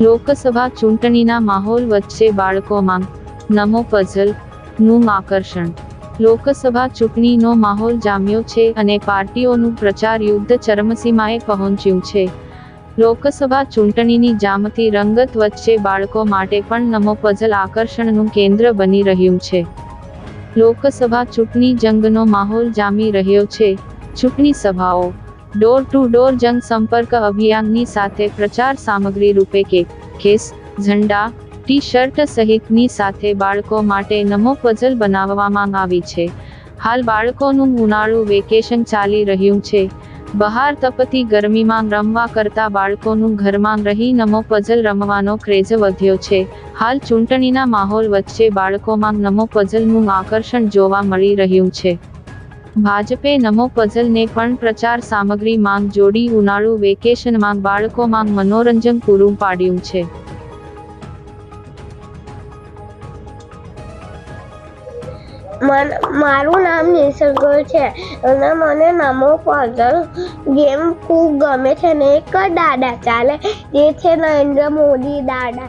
લોકસભા ચૂંટણીના માહોલ વચ્ચે બાળકોમાં નમો પઝલનું આકર્ષણ. લોકસભા ચૂંટણીનો માહોલ જામ્યો છે અને પાર્ટીઓનું પ્રચાર યુદ્ધ ચરમસીમાએ પહોંચ્યું છે. લોકસભા ચૂંટણીની જામતી રંગત વચ્ચે બાળકો માટે પણ નમો પઝલ આકર્ષણનું કેન્દ્ર બની રહ્યું છે. લોકસભા ચૂંટણી જંગનો માહોલ જામી રહ્યો છે. ચૂંટણી સભાઓ ડોર ટુ ડોર જનસંપર્ક અભિયાનની સાથે પ્રચાર સામગ્રી રૂપે કેક કેસ ઝંડા ટી શર્ટ સહિતની સાથે બાળકો માટે નમો પઝલ બનાવવામાં આવી છે હાલ બાળકોનું ઉનાળુ વેકેશન ચાલી રહ્યું છે બહાર તપતી ગરમીમાં રમવા કરતા બાળકોનું ઘરમાં રહી નમો પઝલ રમવાનો ક્રેઝ વધ્યો છે હાલ ચૂંટણીના માહોલ વચ્ચે બાળકોમાં નમો પઝલનું આકર્ષણ જોવા મળી રહ્યું છે ભાજપે નમો પઝલને પણ પ્રચાર સામગ્રી માંગ જોડી ઉનાળુ વેકેશનમાં બાળકોમાં મનોરંજન પૂરું પાડ્યું છે. મારું નામ નિસર્ગ છે અને મને નમો પઝલ ગેમ ખૂબ ગમે છે ને એક દાદા ચાલે, જે છે નરેન્દ્ર મોદી દાદા